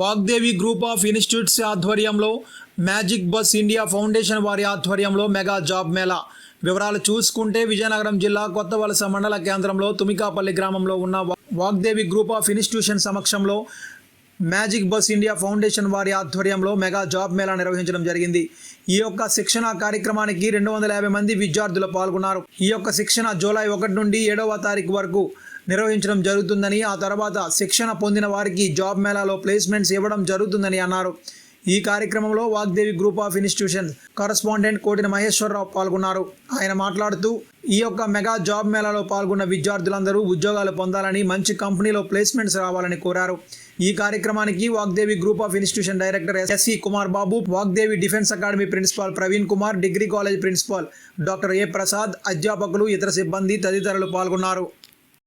Vagdevi group of institutes ఆధ్వర్యంలో magic bus India foundation వారి ఆధ్వర్యంలో మెగా జాబ్ మేళా. వివరాలు చూసుకుంటే విజయనగరం జిల్లా కొత్త వలస మండల కేంద్రంలో తుమికాపల్లి గ్రామంలో ఉన్న వాగ్దేవి గ్రూప్ ఆఫ్ ఇన్స్టిట్యూషన్ సమక్షంలో మ్యాజిక్ బస్ ఇండియా ఫౌండేషన్ వారి ఆధ్వర్యంలో మెగా జాబ్ మేళా నిర్వహించడం జరిగింది. ఈ యొక్క శిక్షణ కార్యక్రమానికి రెండు వందల యాభై మంది విద్యార్థులు పాల్గొన్నారు. ఈ యొక్క శిక్షణ జూలై ఒకటి నుండి ఏడవ తారీఖు వరకు నిర్వహించడం జరుగుతుందని ఆ తర్వాత శిక్షణ పొందిన వారికి జాబ్ మేళాలో ప్లేస్మెంట్స్ ఇవ్వడం జరుగుతుందని అన్నారు. ఈ కార్యక్రమంలో Vagdevi group of institution correspondent Kotina Maheswararao పాల్గొన్నారు. ఆయన మాట్లాడుతూ ఈ యొక్క మెగా జాబ్ మేళాలో పాల్గొన్న విద్యార్థులందరూ ఉద్యోగాలు పొందాలని మంచి కంపెనీలో ప్లేస్మెంట్స్ రావాలని కోరారు. ఈ కార్యక్రమానికి Vagdevi group of institution director S C Kumar Babu Vagdevi defence academy principal Praveen Kumar degree college principal doctor A Prasad అధ్యాపకులు ఇతర సిబ్బంది తదితరులు పాల్గొన్నారు.